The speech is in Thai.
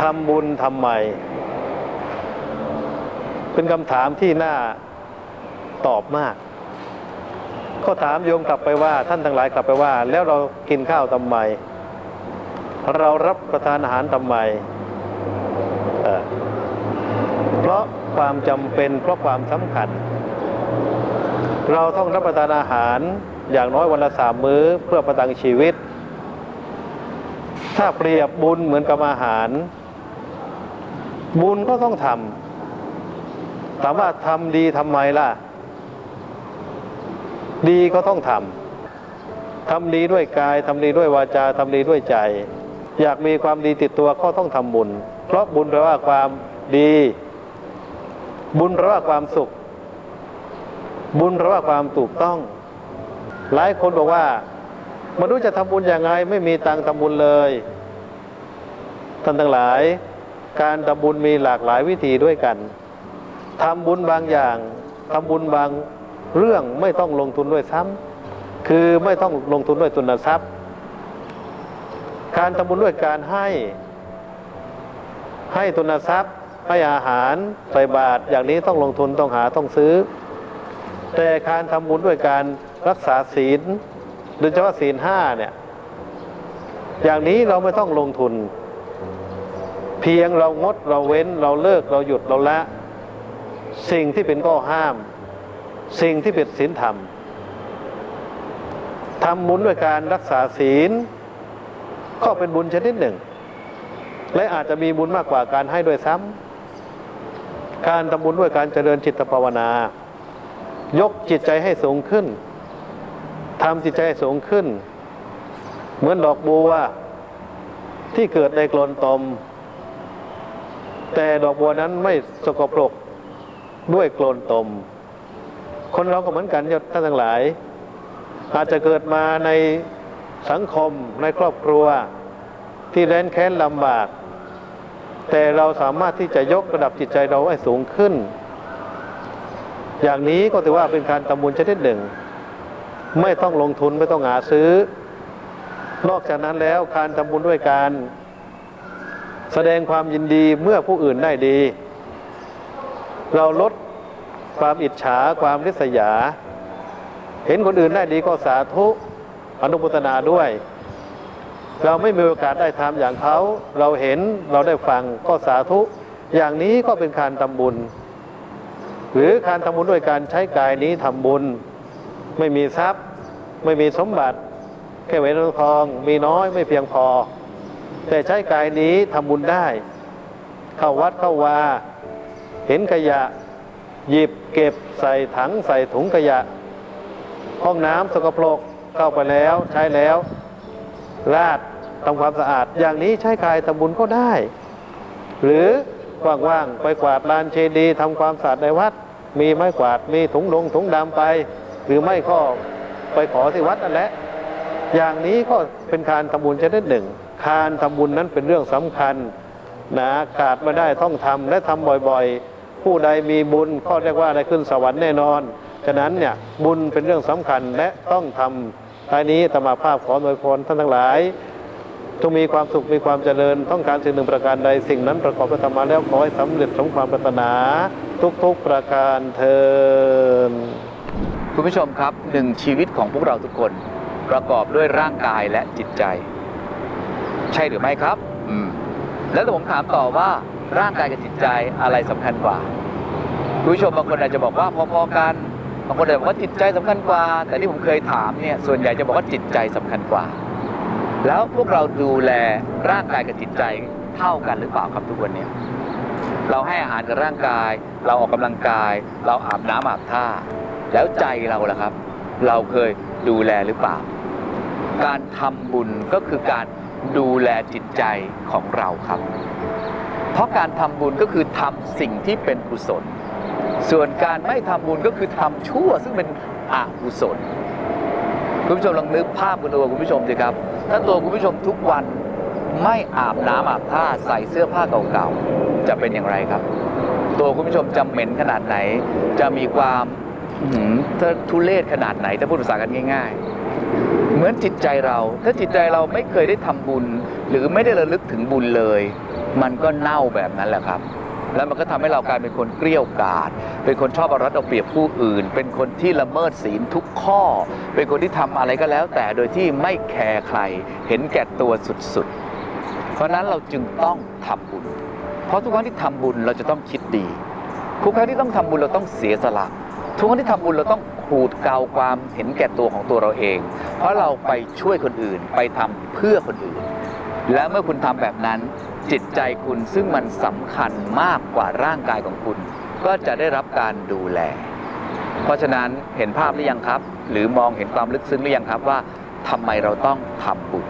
ทำบุญทำไม เป็นคำถามที่น่าตอบมาก ก็ถามโยมกลับไปว่า ท่านทั้งหลายกลับไปว่า แล้วเรากินข้าวทำไม เรารับประทานอาหารทำไมเเพราะความจำเป็นเพราะความสำคัญ เราต้องรับประทานอาหารอย่างน้อยวันละสามมื้อเพื่อประทังชีวิต ถ้าเปรียบบุญเหมือนกับอาหาร บุญก็ต้องทำถามว่าทำดีทำไมล่ะ ดีก็ต้องทำทำดีด้วยกายทำดีด้วยวาจาทำดีด้วยใจ อยากมีความดีติดตัวก็ต้องทำบุญ เพราะบุญแปลว่าความดี บุญแปลว่าความสุข บุญแปลว่าความถูกต้อง หลายคนบอกว่าไม่รู้จะทำบุญยังไงไม่มีตังทำบุญเลยท่านทั้งหลาย การทำบุญมีหลากหลายวิธีด้วยกันทำบุญบางอย่างทำบุญบางเรื่องไม่ต้องลงทุนด้วยซ้ำคือไม่ต้องลงทุนด้วยทุนทรัพย์ การทำบุญด้วยการให้ ให้ทุนทรัพย์ให้อาหารใส่บาตรอย่างนี้ต้องลงทุนต้องหาต้องซื้อ แต่การทำบุญด้วยการรักษาศีลโดยเฉพาะศีลห้าเนี่ย อย่างนี้เราไม่ต้องลงทุน เพียงเรางดเราเว้นเราเลิกเราหยุดเราละ สิ่งที่เป็นข้อห้าม สิ่งที่เป็นศีลธรรมทำบุญด้วยการรักษาศีล ก็เป็นบุญชนิดหนึ่ง และอาจจะมีบุญมากกว่าการให้ด้วยซ้ำการทำบุญด้วยการเจริญจิตภาวนา ยกจิตใจให้สูงขึ้นทำจิตใจให้สูงขึ้น เหมือนดอกบัวที่เกิดในกลนตม แต่ดอกบัวนั้นไม่สกปรกด้วยโกลนตม คนเราก็เหมือนกันท่านทั้งหลาย อาจจะเกิดมาในสังคมในครอบครัวที่แร้นแค้นลำบาก แต่เราสามารถที่จะยกระดับจิตใจเราให้สูงขึ้น อย่างนี้ก็ถือว่าเป็นการทำบุญชนิดหนึ่ง ไม่ต้องลงทุนไม่ต้องหาซื้อ นอกจากนั้นแล้วการทำบุญด้วยการ แสดงความยินดีเมื่อผู้อื่นได้ดี เราลดความอิจฉาความริษยา เห็นคนอื่นได้ดีก็สาธุอนุโมทนาด้วย เราไม่มีโอกาสได้ทำอย่างเขาเราเห็นเราได้ฟังก็สาธุ อย่างนี้ก็เป็นการทำบุญ หรือการทำบุญด้วยการใช้กายนี้ทำบุญ ไม่มีทรัพย์ ไม่มีสมบัติแค่เวนทองมีน้อยไม่เพียงพอ แต่ใช้กายนี้ทำบุญได้ เข้าวัดเข้าวา เห็นขยะ หยิบเก็บใส่ถังใส่ถุงขยะ ห้องน้ำสกปรกเข้าไปแล้วใช้แล้วลาดทำความสะอาด อย่างนี้ใช้กายทำบุญก็ได้ หรือว่างๆไปกวาดลานเชดีทำความสะอาดในวัด มีไม้กวาดมีถุงลงถุงดำไป หรือไม่ก็ไปขอที่วัดนั่นแหละอย่างนี้ก็เป็นการทำบุญชนิดหนึ่ง การทำบุญนั้นเป็นเรื่องสำคัญนะขาดไม่ได้ต้องทำและทำบ่อยๆ ผู้ใดมีบุญก็เรียกว่าได้ขึ้นสวรรค์แน่นอน ฉะนั้นเนี่ยบุญเป็นเรื่องสำคัญและต้องทำท้ายนี้ธรรมาภาพขอโดยพรท่านทั้งหลายจงมีความสุขมีความเจริญ ต้องการสิ่งหนึ่งประการใดสิ่งนั้นประกอบไปธรรมาแล้วขอให้สำเร็จสมความปรารถนา ทุกๆประการเทินคุณผู้ชมครับหนึ่งชีวิตของพวกเราทุกคน ประกอบด้วยร่างกายและจิตใจ ใช่หรือไม่ครับ อืม แล้วผมถามต่อว่าร่างกายกับจิตใจอะไรสำคัญกว่าคุณผู้ชมบางคนอาจจะบอกว่าพอๆกันบางคนอาจจะบอกว่าจิตใจสำคัญกว่า แต่ที่ผมเคยถามเนี่ยส่วนใหญ่จะบอกว่าจิตใจสำคัญกว่า แล้วพวกเราดูแลร่างกายกับจิตใจเท่ากันหรือเปล่าครับทุกวันเนี้เราให้อาหารกับร่างกาย เราออกกำลังกาย เราอาบน้ำอาบท่า แล้วใจเราล่ะครับ เราเคยดูแลหรือเปล่า การทำบุญก็คือการ ดูแลจิตใจของเราครับ เพราะการทำบุญก็คือทำสิ่งที่เป็นกุศล ส่วนการไม่ทำบุญก็คือทำชั่วซึ่งเป็นอกุศล คุณผู้ชมลองนึกภาพคุณตัวคุณผู้ชมสิครับ ถ้าตัวคุณผู้ชมทุกวันไม่อาบน้ำอาบท่าใส่เสื้อผ้าเก่าๆ จะเป็นอย่างไรครับ ตัวคุณผู้ชมจะเหม็นขนาดไหน จะมีความถุเลศขนาดไหนถ้าพูดภาษากันง่าย เหมือนจิตใจเรา ถ้าจิตใจเราไม่เคยได้ทำบุญ หรือไม่ได้ระลึกถึงบุญเลย มันก็เน่าแบบนั้นแหละครับ แล้วมันก็ทำให้เรากลายเป็นคนเกลี้ยกาดเป็นคนชอบเอารัดเอาเปรียบผู้อื่น เป็นคนที่ละเมิดศีลทุกข้อ เป็นคนที่ทำอะไรก็แล้ว แต่โดยที่ไม่แคร์ใคร เห็นแก่ตัวสุดๆ เพราะนั้นเราจึงต้องทำบุญ เพราะทุกครั้งที่ทำบุญเราจะต้องคิดดีทุกครั้งที่ต้องทำบุญเราต้องเสียสละ ทุกครั้งที่ทำบุญเราต้องขูดเกาความเห็นแก่ตัวของตัวเราเอง เพราะเราไปช่วยคนอื่นไปทำเพื่อคนอื่น และเมื่อคุณทำแบบนั้นจิตใจคุณซึ่งมันสำคัญมากกว่าร่างกายของคุณ ก็จะได้รับการดูแล เพราะฉะนั้นเห็นภาพหรือยังครับ หรือมองเห็นความลึกซึ้งหรือยังครับว่าทำไมเราต้องทำบุญ